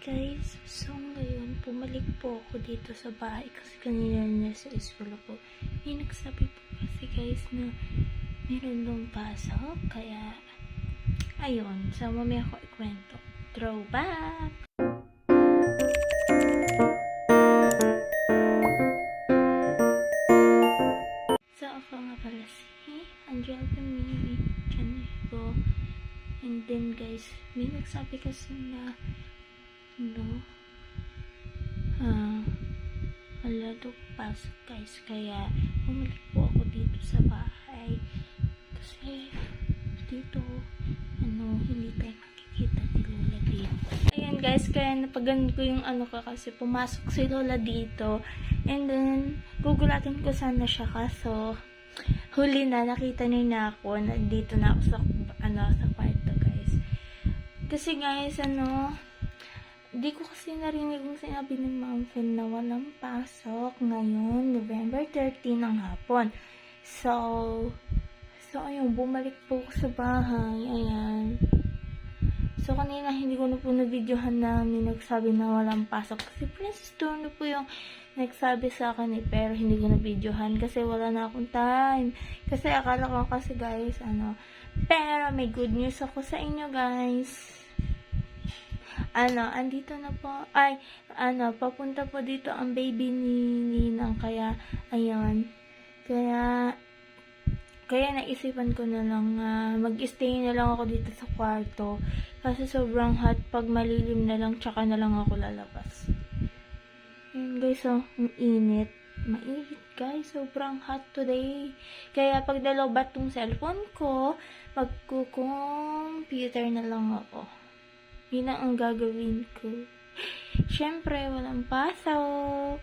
guys, so ngayon pumalik po ako dito sa bahay kasi kanina na sa school ako. May nagsabi po kasi guys na meron dong pasok kaya ayun, so mamaya ako ikwento. Throwback! So ako nga pala si Angelica May Chaniko. And then guys, may nagsabi kasi na no. Ah wala daw pasok guys. Kaya bumalik po ako dito sa bahay. Kasi dito ano hindi tayo makikita ni Lola dito. Ayan guys. Kaya napagan ko yung ano ko kasi pumasok si Lola dito. And then gugulatin ko sana siya. Kaso huli na nakita niya na ako na dito na ako sa ano sa kwarto guys. Kasi guys ano di ko kasi narinig yung sinabi ni Ma'am Fen na walang pasok ngayon, November 13 ng hapon. So, so ayun, bumalik po ako sa bahay. Ayan. So, kanina hindi ko na po na-videohan na may nagsabi na walang pasok. Kasi Princess Turno po yung nagsabi sa akin eh, pero hindi ko na-videohan kasi wala na akong time. Kasi akala ko kasi guys, ano, pero may good news ako sa inyo guys ano, andito na po, ay, ano, papunta po dito ang baby ni Ninang, kaya, ayun, kaya, kaya naisipan ko na lang, uh, mag-stay na lang ako dito sa kwarto, kasi sobrang hot, pag malilim na lang, tsaka na lang ako lalabas. Yun guys, oh, ang init, mainit guys, sobrang hot today, kaya pag dalobat tong cellphone ko, magko-computer na lang ako. Yun ang ang gagawin ko. Siyempre, walang pasok.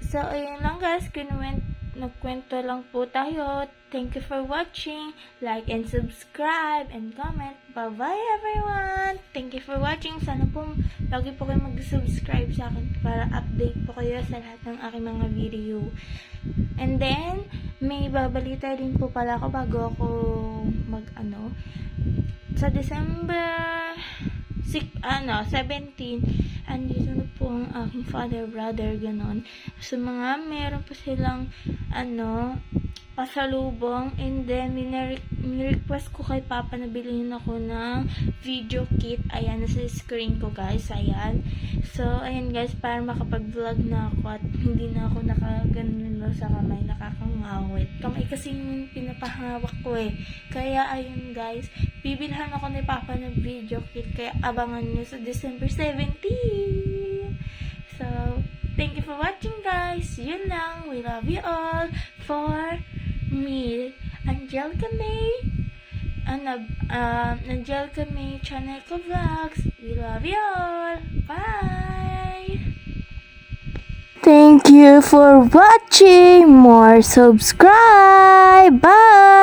So, ayun lang guys. Kinuwent, nagkwento lang po tayo. Thank you for watching. Like and subscribe and comment. Bye-bye everyone! Thank you for watching. Sana po lagi po kayo mag-subscribe sa akin para update po kayo sa lahat ng aking mga video. And then, may babalita din po pala ako bago ako mag-ano. Sa December 6, ano, 17, andito na po ang aking father, brother, ganon. So, mga meron pa silang, ano, pasalubong and then request ko kay Papa na bilhin ako ng video kit. Ayan nasa screen ko guys. Ayan. So ayan guys para makapag-vlog na ako at hindi na ako nakaganon no, sa kamay. Nakakangawit. Kamay kasi yung pinapahawak ko eh. Kaya ayun guys bibilhan ako ni Papa ng video kit. Kaya abangan nyo sa December 17 so thank you for watching guys. Yun lang. We love you all for me, Angelica May, ano, um, Angelica May Channel ko Vlogs. We love you all. Bye! Thank you for watching. More subscribe. Bye!